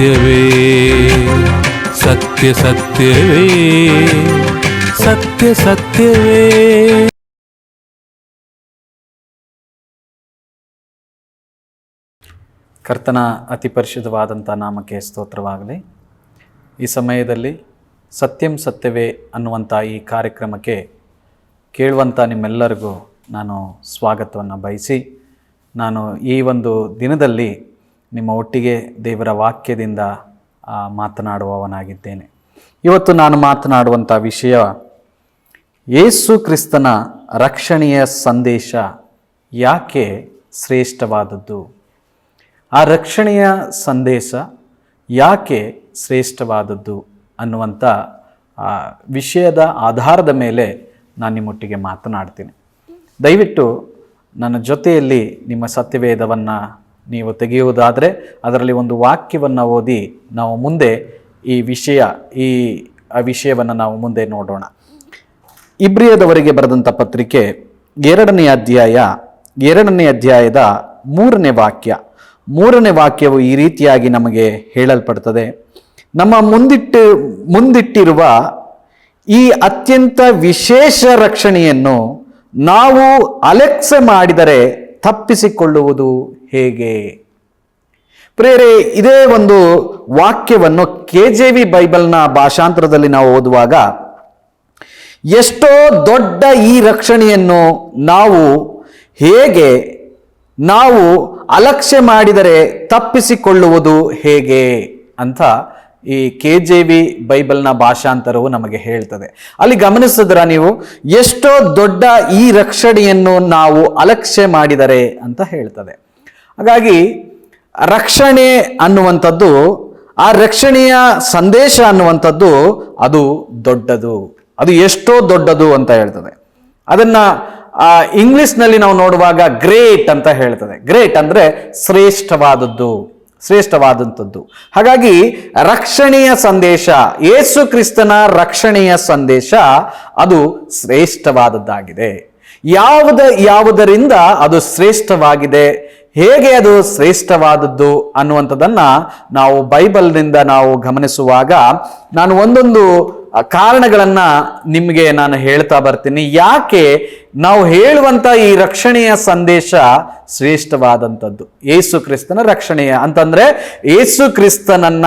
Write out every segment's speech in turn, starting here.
ಸತ್ಯವೇ, ಸತ್ಯ ಸತ್ಯವೇ ಸತ್ಯ ಸತ್ಯವೇ. ಕರ್ತನ ಅತಿ ಪರಿಶುದ್ಧವಾದಂಥ ನಾಮಕ್ಕೆ ಸ್ತೋತ್ರವಾಗಲಿ. ಈ ಸಮಯದಲ್ಲಿ ಸತ್ಯಂ ಸತ್ಯವೇ ಅನ್ನುವಂಥ ಈ ಕಾರ್ಯಕ್ರಮಕ್ಕೆ ಕೇಳುವಂಥ ನಿಮ್ಮೆಲ್ಲರಿಗೂ ನಾನು ಸ್ವಾಗತವನ್ನು ಬಯಸಿ, ನಾನು ಈ ಒಂದು ದಿನದಲ್ಲಿ ನಿಮ್ಮ ಒಟ್ಟಿಗೆ ದೇವರ ವಾಕ್ಯದಿಂದ ಮಾತನಾಡುವವನಾಗಿದ್ದೇನೆ. ಇವತ್ತು ನಾನು ಮಾತನಾಡುವಂಥ ವಿಷಯ ಯೇಸು ಕ್ರಿಸ್ತನ ರಕ್ಷಣೆಯ ಸಂದೇಶ ಯಾಕೆ ಶ್ರೇಷ್ಠವಾದದ್ದು? ಆ ರಕ್ಷಣೆಯ ಸಂದೇಶ ಯಾಕೆ ಶ್ರೇಷ್ಠವಾದದ್ದು ಅನ್ನುವಂಥ ವಿಷಯದ ಆಧಾರದ ಮೇಲೆ ನಾನು ನಿಮ್ಮೊಟ್ಟಿಗೆ ಮಾತನಾಡ್ತೀನಿ. ದಯವಿಟ್ಟು ನನ್ನ ಜೊತೆಯಲ್ಲಿ ನಿಮ್ಮ ಸತ್ಯವೇದವನ್ನು ನೀವು ತೆಗೆಯುವುದಾದರೆ ಅದರಲ್ಲಿ ಒಂದು ವಾಕ್ಯವನ್ನು ಓದಿ ನಾವು ಮುಂದೆ ಈ ವಿಷಯ, ಈ ಆ ವಿಷಯವನ್ನು ನಾವು ಮುಂದೆ ನೋಡೋಣ. ಇಬ್ರಿಯದವರಿಗೆ ಬರೆದಂಥ ಪತ್ರಿಕೆ ಎರಡನೇ ಅಧ್ಯಾಯ, ಎರಡನೇ ಅಧ್ಯಾಯದ ಮೂರನೇ ವಾಕ್ಯ. ಮೂರನೇ ವಾಕ್ಯವು ಈ ರೀತಿಯಾಗಿ ನಮಗೆ ಹೇಳಲ್ಪಡ್ತದೆ. ನಮ್ಮ ಮುಂದಿಟ್ಟು, ಮುಂದಿಟ್ಟಿರುವ ಈ ಅತ್ಯಂತ ವಿಶೇಷ ರಕ್ಷಣೆಯನ್ನು ನಾವು ಅಲೆಕ್ಸೆ ಮಾಡಿದರೆ ತಪ್ಪಿಸಿಕೊಳ್ಳುವುದು ಹೇಗೆ? ಪ್ರೇರೆ, ಇದೇ ಒಂದು ವಾಕ್ಯವನ್ನು ಕೆ ಜೆ ವಿ ಬೈಬಲ್ನ ಭಾಷಾಂತರದಲ್ಲಿ ನಾವು ಓದುವಾಗ, ಎಷ್ಟೋ ದೊಡ್ಡ ಈ ರಕ್ಷಣೆಯನ್ನು ನಾವು ಹೇಗೆ, ನಾವು ಅಲಕ್ಷ್ಯ ಮಾಡಿದರೆ ತಪ್ಪಿಸಿಕೊಳ್ಳುವುದು ಹೇಗೆ ಅಂತ ಈ ಕೆ ಜೆ ವಿ ಬೈಬಲ್ನ ಭಾಷಾಂತರವು ನಮಗೆ ಹೇಳ್ತದೆ. ಅಲ್ಲಿ ಗಮನಿಸಿದ್ರ ನೀವು? ಎಷ್ಟೋ ದೊಡ್ಡ ಈ ರಕ್ಷಣೆಯನ್ನು ನಾವು ಅಲಕ್ಷ್ಯ ಮಾಡಿದರೆ ಅಂತ ಹೇಳ್ತದೆ. ಹಾಗಾಗಿ ರಕ್ಷಣೆ ಅನ್ನುವಂಥದ್ದು, ಆ ರಕ್ಷಣೆಯ ಸಂದೇಶ ಅನ್ನುವಂಥದ್ದು ಅದು ದೊಡ್ಡದು. ಅದು ಎಷ್ಟೋ ದೊಡ್ಡದು ಅಂತ ಹೇಳ್ತದೆ. ಅದನ್ನ ಇಂಗ್ಲಿಷ್ನಲ್ಲಿ ನಾವು ನೋಡುವಾಗ ಗ್ರೇಟ್ ಅಂತ ಹೇಳ್ತದೆ. ಗ್ರೇಟ್ ಅಂದ್ರೆ ಶ್ರೇಷ್ಠವಾದದ್ದು, ಶ್ರೇಷ್ಠವಾದಂಥದ್ದು. ಹಾಗಾಗಿ ರಕ್ಷಣೆಯ ಸಂದೇಶ ಯೇಸು ಕ್ರಿಸ್ತನ ರಕ್ಷಣೆಯ ಸಂದೇಶ ಅದು ಶ್ರೇಷ್ಠವಾದದ್ದಾಗಿದೆ. ಯಾವುದ, ಯಾವುದರಿಂದ ಅದು ಶ್ರೇಷ್ಠವಾಗಿದೆ? ಹೇಗೆ ಅದು ಶ್ರೇಷ್ಠವಾದದ್ದು ಅನ್ನುವಂಥದ್ದನ್ನ ನಾವು ಬೈಬಲ್ನಿಂದ ನಾವು ಗಮನಿಸುವಾಗ ನಾನು ಒಂದೊಂದು ಕಾರಣಗಳನ್ನು ನಿಮಗೆ ನಾನು ಹೇಳ್ತಾ ಬರ್ತೀನಿ. ಯಾಕೆ ನಾವು ಹೇಳುವಂತ ಈ ರಕ್ಷಣೆಯ ಸಂದೇಶ ಶ್ರೇಷ್ಠವಾದಂಥದ್ದು? ಏಸು ಕ್ರಿಸ್ತನ ರಕ್ಷಣೆಯ. ಅಂತಂದ್ರೆ ಏಸು ಕ್ರಿಸ್ತನನ್ನ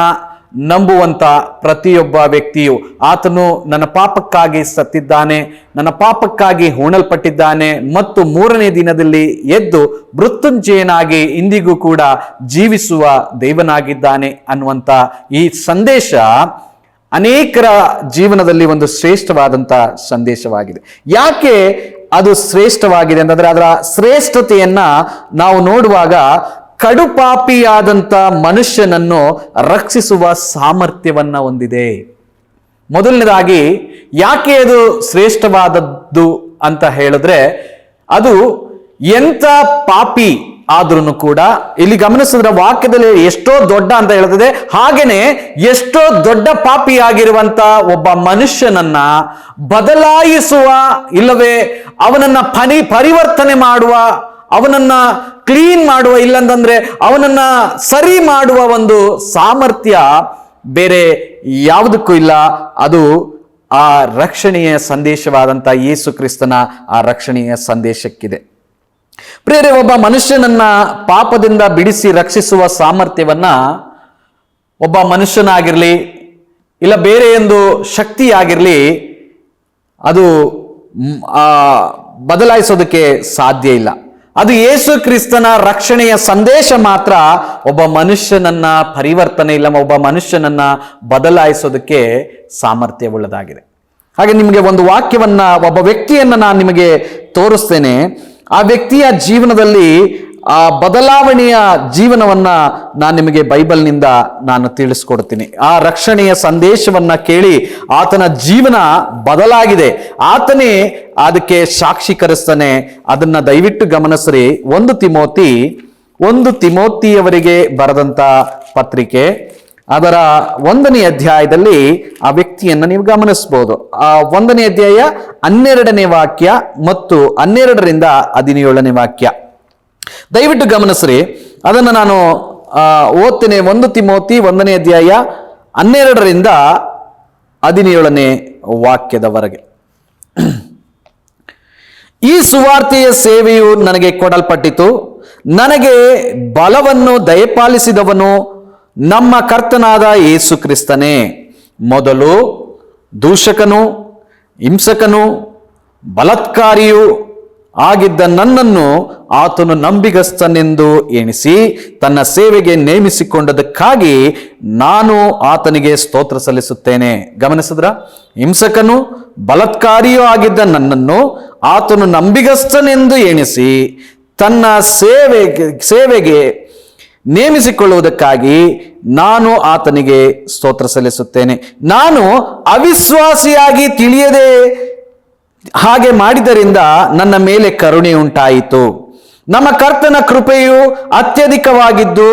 ನಂಬುವಂತ ಪ್ರತಿಯೊಬ್ಬ ವ್ಯಕ್ತಿಯು ಆತನು ನನ್ನ ಪಾಪಕ್ಕಾಗಿ ಸತ್ತಿದ್ದಾನೆ, ನನ್ನ ಪಾಪಕ್ಕಾಗಿ ಹೂಣಲ್ಪಟ್ಟಿದ್ದಾನೆ ಮತ್ತು ಮೂರನೇ ದಿನದಲ್ಲಿ ಎದ್ದು ಮೃತ್ಯುಂಜಯನಾಗಿ ಇಂದಿಗೂ ಕೂಡ ಜೀವಿಸುವ ದೇವನಾಗಿದ್ದಾನೆ ಅನ್ನುವಂಥ ಈ ಸಂದೇಶ ಅನೇಕರ ಜೀವನದಲ್ಲಿ ಒಂದು ಶ್ರೇಷ್ಠವಾದಂಥ ಸಂದೇಶವಾಗಿದೆ. ಯಾಕೆ ಅದು ಶ್ರೇಷ್ಠವಾಗಿದೆ ಅಂತಂದರೆ ಅದರ ಶ್ರೇಷ್ಠತೆಯನ್ನು ನಾವು ನೋಡುವಾಗ ಕಡುಪಾಪಿಯಾದಂಥ ಮನುಷ್ಯನನ್ನು ರಕ್ಷಿಸುವ ಸಾಮರ್ಥ್ಯವನ್ನ ಹೊಂದಿದೆ. ಮೊದಲನೇದಾಗಿ, ಯಾಕೆ ಅದು ಶ್ರೇಷ್ಠವಾದದ್ದು ಅಂತ ಹೇಳಿದ್ರೆ, ಅದು ಎಂಥ ಪಾಪಿ ಆದ್ರೂ ಕೂಡ, ಇಲ್ಲಿ ಗಮನಿಸಿದ್ರೆ ವಾಕ್ಯದಲ್ಲಿ ಎಷ್ಟೋ ದೊಡ್ಡ ಅಂತ ಹೇಳ್ತದೆ, ಹಾಗೇನೆ ಎಷ್ಟೋ ದೊಡ್ಡ ಪಾಪಿಯಾಗಿರುವಂತ ಒಬ್ಬ ಮನುಷ್ಯನನ್ನ ಬದಲಾಯಿಸುವ ಇಲ್ಲವೇ ಅವನನ್ನ ಪನಿ ಪರಿವರ್ತನೆ ಮಾಡುವ ಅವನನ್ನ ಕ್ಲೀನ್ ಮಾಡುವ, ಇಲ್ಲಂತಂದ್ರೆ ಅವನನ್ನ ಸರಿ ಮಾಡುವ ಒಂದು ಸಾಮರ್ಥ್ಯ ಬೇರೆ ಯಾವುದಕ್ಕೂ ಇಲ್ಲ. ಅದು ಆ ರಕ್ಷಣೆಯ ಸಂದೇಶವಾದಂಥ ಯೇಸು ಕ್ರಿಸ್ತನ ಆ ರಕ್ಷಣೆಯ ಸಂದೇಶಕ್ಕಿದೆ. ಪ್ರೇರೆ ಒಬ್ಬ ಮನುಷ್ಯನನ್ನ ಪಾಪದಿಂದ ಬಿಡಿಸಿ ರಕ್ಷಿಸುವ ಸಾಮರ್ಥ್ಯವನ್ನ ಒಬ್ಬ ಮನುಷ್ಯನಾಗಿರ್ಲಿ, ಇಲ್ಲ ಬೇರೆ ಒಂದು ಶಕ್ತಿಯಾಗಿರ್ಲಿ, ಅದು ಬದಲಾಯಿಸೋದಕ್ಕೆ ಸಾಧ್ಯ ಇಲ್ಲ. ಅದು ಯೇಸು ಕ್ರಿಸ್ತನ ರಕ್ಷಣೆಯ ಸಂದೇಶ ಮಾತ್ರ ಒಬ್ಬ ಮನುಷ್ಯನನ್ನ ಪರಿವರ್ತನೆ ಇಲ್ಲ, ಒಬ್ಬ ಮನುಷ್ಯನನ್ನ ಬದಲಾಯಿಸೋದಕ್ಕೆ ಸಾಮರ್ಥ್ಯವುಳ್ಳದಾಗಿದೆ. ಹಾಗೆ ನಿಮಗೆ ಒಂದು ವಾಕ್ಯವನ್ನ, ಒಬ್ಬ ವ್ಯಕ್ತಿಯನ್ನ ನಾನು ನಿಮಗೆ ತೋರಿಸ್ತೇನೆ. ಆ ವ್ಯಕ್ತಿಯ ಜೀವನದಲ್ಲಿ ಆ ಬದಲಾವಣೆಯ ಜೀವನವನ್ನ ನಾನು ನಿಮಗೆ ಬೈಬಲ್ನಿಂದ ನಾನು ತಿಳಿಸ್ಕೊಡ್ತೀನಿ. ಆ ರಕ್ಷಣೆಯ ಸಂದೇಶವನ್ನ ಕೇಳಿ ಆತನ ಜೀವನ ಬದಲಾಗಿದೆ. ಆತನೇ ಅದಕ್ಕೆ ಸಾಕ್ಷೀಕರಿಸ್ತಾನೆ ಅದನ್ನ ದಯವಿಟ್ಟು ಗಮನಿಸ್ರಿ. ಒಂದು ತಿಮೋತಿ, ಒಂದು ತಿಮೋತಿಯವರಿಗೆ ಬರೆದಂತ ಪತ್ರಿಕೆ. ಅದರ ಒಂದನೇ ಅಧ್ಯಾಯದಲ್ಲಿ ಆ ವ್ಯಕ್ತಿಯನ್ನು ನೀವು ಗಮನಿಸಬಹುದು ಆ ಒಂದನೇ ಅಧ್ಯಾಯ ಹನ್ನೆರಡನೇ ವಾಕ್ಯ ಮತ್ತು ಹನ್ನೆರಡರಿಂದ ಹದಿನೇಳನೇ ವಾಕ್ಯ. ದಯವಿಟ್ಟು ಗಮನಿಸ್ರಿ. ಅದನ್ನು ನಾನು ಓದ್ತೇನೆ. ಒಂದು ತಿಮೋತಿ ಒಂದನೇ ಅಧ್ಯಾಯ ಹನ್ನೆರಡರಿಂದ ಹದಿನೇಳನೇ ವಾಕ್ಯದವರೆಗೆ. ಈ ಸುವಾರ್ತೆಯ ಸೇವೆಯು ನನಗೆ ಕೊಡಲ್ಪಟ್ಟಿತು. ನನಗೆ ಬಲವನ್ನು ದಯಪಾಲಿಸಿದವನು ನಮ್ಮ ಕರ್ತನಾದ ಯೇಸು ಕ್ರಿಸ್ತನೇ. ಮೊದಲು ದೂಷಕನು, ಹಿಂಸಕನು, ಬಲತ್ಕಾರಿಯು ಆಗಿದ್ದ ನನ್ನನ್ನು ಆತನು ನಂಬಿಗಸ್ತನೆಂದು ಎಣಿಸಿ ತನ್ನ ಸೇವೆಗೆ ನೇಮಿಸಿಕೊಂಡದಕ್ಕಾಗಿ ನಾನು ಆತನಿಗೆ ಸ್ತೋತ್ರ ಸಲ್ಲಿಸುತ್ತೇನೆ. ಗಮನಿಸಿದ್ರ? ಹಿಂಸಕನು ಬಲತ್ಕಾರಿಯೂ ಆಗಿದ್ದ ನನ್ನನ್ನು ಆತನು ನಂಬಿಗಸ್ತನೆಂದು ಎಣಿಸಿ ತನ್ನ ಸೇವೆಗೆ ಸೇವೆಗೆ ನೇಮಿಸಿಕೊಳ್ಳುವುದಕ್ಕಾಗಿ ನಾನು ಆತನಿಗೆ ಸ್ತೋತ್ರ ಸಲ್ಲಿಸುತ್ತೇನೆ. ನಾನು ಅವಿಶ್ವಾಸಿಯಾಗಿ ತಿಳಿಯದೆ ಹಾಗೆ ಮಾಡಿದರಿಂದ ನನ್ನ ಮೇಲೆ ಕರುಣೆ ಉಂಟಾಯಿತು. ನಮ್ಮ ಕರ್ತನ ಕೃಪೆಯು ಅತ್ಯಧಿಕವಾಗಿದ್ದು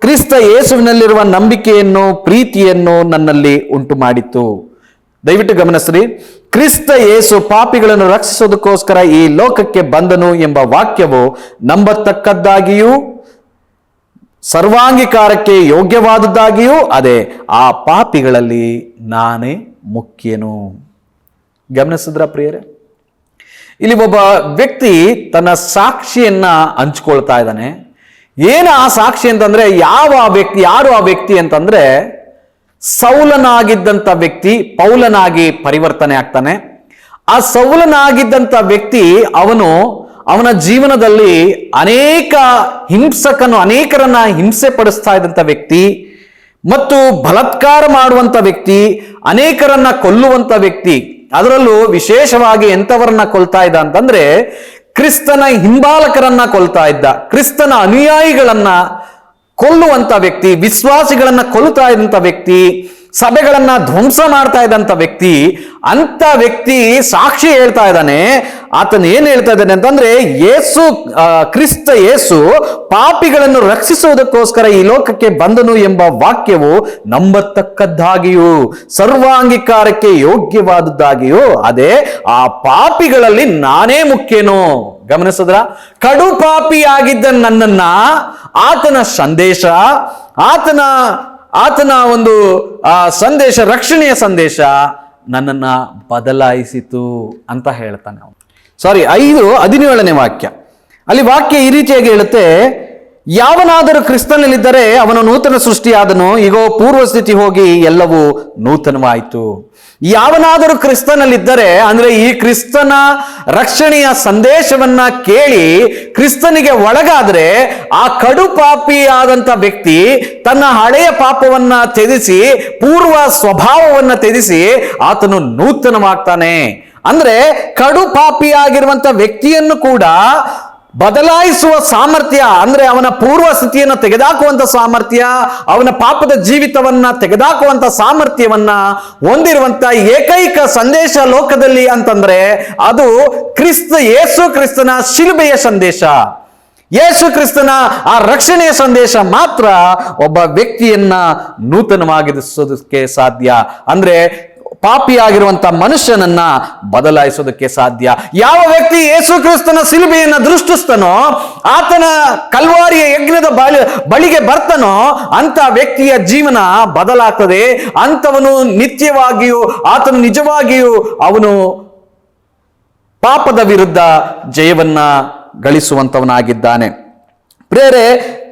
ಕ್ರಿಸ್ತ ಯೇಸುವಿನಲ್ಲಿರುವ ನಂಬಿಕೆಯನ್ನು, ಪ್ರೀತಿಯನ್ನು ನನ್ನಲ್ಲಿ ಉಂಟು ಮಾಡಿತು ದಯವಿಟ್ಟು ಗಮನಿಸ್ರಿ, ಕ್ರಿಸ್ತ ಯೇಸು ಪಾಪಿಗಳನ್ನು ರಕ್ಷಿಸೋದಕ್ಕೋಸ್ಕರ ಈ ಲೋಕಕ್ಕೆ ಬಂದನು ಎಂಬ ವಾಕ್ಯವು ನಂಬತಕ್ಕದ್ದಾಗಿಯೂ, ಸರ್ವಾಂಗೀಕಾರಕ್ಕೆ ಯೋಗ್ಯವಾದದ್ದಾಗಿಯೂ ಅದೇ, ಆ ಪಾಪಿಗಳಲ್ಲಿ ನಾನೇ ಮುಖ್ಯನು. ಗಮನಿಸಿದ್ರ ಪ್ರಿಯರೇ? ಇಲ್ಲಿ ಒಬ್ಬ ವ್ಯಕ್ತಿ ತನ್ನ ಸಾಕ್ಷಿಯನ್ನ ಹಂಚ್ಕೊಳ್ತಾ ಇದ್ದಾನೆ. ಏನು ಆ ಸಾಕ್ಷಿ ಅಂತಂದ್ರೆ, ಯಾವ ವ್ಯಕ್ತಿ, ಯಾರು ಆ ವ್ಯಕ್ತಿ ಅಂತಂದ್ರೆ ಸೌಲನಾಗಿದ್ದಂಥ ವ್ಯಕ್ತಿ ಪೌಲನಾಗಿ ಪರಿವರ್ತನೆ ಆಗ್ತಾನೆ. ಆ ಸೌಲನಾಗಿದ್ದಂಥ ವ್ಯಕ್ತಿ ಅವನು ಅವನ ಜೀವನದಲ್ಲಿ ಅನೇಕ ಹಿಂಸಕನು, ಅನೇಕರನ್ನ ಹಿಂಸೆ ಪಡಿಸ್ತಾ ಇದ್ದಂಥ ವ್ಯಕ್ತಿ ಮತ್ತು ಬಲತ್ಕಾರ ಮಾಡುವಂಥ ವ್ಯಕ್ತಿ, ಅನೇಕರನ್ನ ಕೊಲ್ಲುವಂಥ ವ್ಯಕ್ತಿ ಅದರಲ್ಲೂ ವಿಶೇಷವಾಗಿ ಎಂಥವರನ್ನ ಕೊಲ್ತಾ ಇದ್ದ ಅಂತಂದ್ರೆ ಕ್ರಿಸ್ತನ ಹಿಂಬಾಲಕರನ್ನ ಕೊಲ್ತಾ ಇದ್ದ, ಕ್ರಿಸ್ತನ ಅನುಯಾಯಿಗಳನ್ನ ಕೊಲ್ಲುವಂತ ವ್ಯಕ್ತಿ, ವಿಶ್ವಾಸಿಗಳನ್ನ ಕೊಲ್ಲುತ್ತಾ ಇದ್ದಂತ ವ್ಯಕ್ತಿ, ಸಭೆಗಳನ್ನ ಧ್ವಂಸ ಮಾಡ್ತಾ ಇದ್ದಂತ ವ್ಯಕ್ತಿ ಅಂತ ವ್ಯಕ್ತಿ ಸಾಕ್ಷಿ ಹೇಳ್ತಾ ಇದ್ದಾನೆ. ಆತನ ಏನು ಹೇಳ್ತಾ ಇದ್ದಾನೆ ಅಂತಂದ್ರೆ ಯೇಸು ಕ್ರಿಸ್ತ ಯೇಸು ಪಾಪಿಗಳನ್ನು ರಕ್ಷಿಸುವುದಕ್ಕೋಸ್ಕರ ಈ ಲೋಕಕ್ಕೆ ಬಂದನು ಎಂಬ ವಾಕ್ಯವು ನಂಬತಕ್ಕದ್ದಾಗಿಯೂ, ಸರ್ವಾಂಗೀಕಾರಕ್ಕೆ ಯೋಗ್ಯವಾದದ್ದಾಗಿಯೂ ಅದೇ ಆ ಪಾಪಿಗಳಲ್ಲಿ ನಾನೇ ಮುಖ್ಯನು. ಗಮನಿಸಿದ್ರ? ಕಡು ಪಾಪಿಯಾಗಿದ್ದ ನನ್ನನ್ನ ಆತನ ಸಂದೇಶ, ಆತನ ಆತನ ಒಂದು, ಆ, ಸಂದೇಶ, ರಕ್ಷಣೆಯ ಸಂದೇಶ ನನ್ನನ್ನ ಬದಲಾಯಿಸಿತು ಅಂತ ಹೇಳ್ತಾನೆ ಅವನು. ಸಾರಿ ಐದು ಹದಿನೇಳನೇ ವಾಕ್ಯ. ಅಲ್ಲಿ ವಾಕ್ಯ ಈ ರೀತಿಯಾಗಿ ಹೇಳುತ್ತೆ, ಯಾವನಾದರೂ ಕ್ರಿಸ್ತನಲ್ಲಿದ್ದರೆ ಅವನು ನೂತನ ಸೃಷ್ಟಿಯಾದನು ಈಗ ಪೂರ್ವ ಸ್ಥಿತಿ ಹೋಗಿ ಎಲ್ಲವೂ ನೂತನವಾಯಿತು. ಯಾವನಾದರೂ ಕ್ರಿಸ್ತನಲ್ಲಿದ್ದರೆ, ಅಂದ್ರೆ ಈ ಕ್ರಿಸ್ತನ ರಕ್ಷಣೆಯ ಸಂದೇಶವನ್ನ ಕೇಳಿ ಕ್ರಿಸ್ತನಿಗೆ ಒಳಗಾದ್ರೆ, ಆ ಕಡು ಪಾಪಿಯಾದಂತ ವ್ಯಕ್ತಿ ತನ್ನ ಹಳೆಯ ಪಾಪವನ್ನ ತ್ಯಜಿಸಿ, ಪೂರ್ವ ಸ್ವಭಾವವನ್ನ ತ್ಯಜಿಸಿ ಆತನು ನೂತನವಾಗ್ತಾನೆ. ಅಂದ್ರೆ ಕಡು ಪಾಪಿಯಾಗಿರುವಂತ ವ್ಯಕ್ತಿಯನ್ನು ಕೂಡ ಬದಲಾಯಿಸುವ ಸಾಮರ್ಥ್ಯ, ಅಂದ್ರೆ ಅವನ ಪೂರ್ವ ಸ್ಥಿತಿಯನ್ನು ತೆಗೆದಾಕುವಂತ ಸಾಮರ್ಥ್ಯ, ಅವನ ಪಾಪದ ಜೀವಿತವನ್ನ ತೆಗೆದಾಕುವಂತ ಸಾಮರ್ಥ್ಯವನ್ನ ಹೊಂದಿರುವಂತ ಏಕೈಕ ಸಂದೇಶ ಲೋಕದಲ್ಲಿ ಅಂತಂದ್ರೆ ಅದು ಕ್ರಿಸ್ತ ಯೇಸು ಕ್ರಿಸ್ತನ ಶಿಲುಬೆಯ ಸಂದೇಶ. ಯೇಸು ಕ್ರಿಸ್ತನ ಆ ರಕ್ಷಣೆಯ ಸಂದೇಶ ಮಾತ್ರ ಒಬ್ಬ ವ್ಯಕ್ತಿಯನ್ನ ನೂತನವಾಗಿಸೋದಕ್ಕೆ ಸಾಧ್ಯ. ಅಂದ್ರೆ ಪಾಪಿಯಾಗಿರುವಂತ ಮನುಷ್ಯನನ್ನ ಬದಲಾಯಿಸೋದಕ್ಕೆ ಸಾಧ್ಯ. ಯಾವ ವ್ಯಕ್ತಿ ಯೇಸು ಕ್ರಿಸ್ತನ ಸಿಲುಬೆಯನ್ನ ದೃಷ್ಟಿಸ್ತಾನೋ, ಆತನ ಕಲ್ವಾರಿಯ ಯಜ್ಞದ ಬಳಿ, ಬಳಿಗೆ ಬರ್ತಾನೋ ಅಂತ ವ್ಯಕ್ತಿಯ ಜೀವನ ಬದಲಾಗ್ತದೆ. ಅಂತವನು ನಿತ್ಯವಾಗಿಯೂ, ಆತನು ನಿಜವಾಗಿಯೂ ಅವನು ಪಾಪದ ವಿರುದ್ಧ ಜಯವನ್ನ ಗಳಿಸುವಂತವನಾಗಿದ್ದಾನೆ ಪ್ರೇರೆ